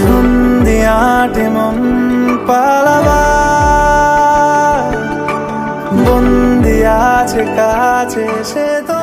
ধুন্দিয়াটে মন পালাবা। বন্দি আছে কাছে সে তো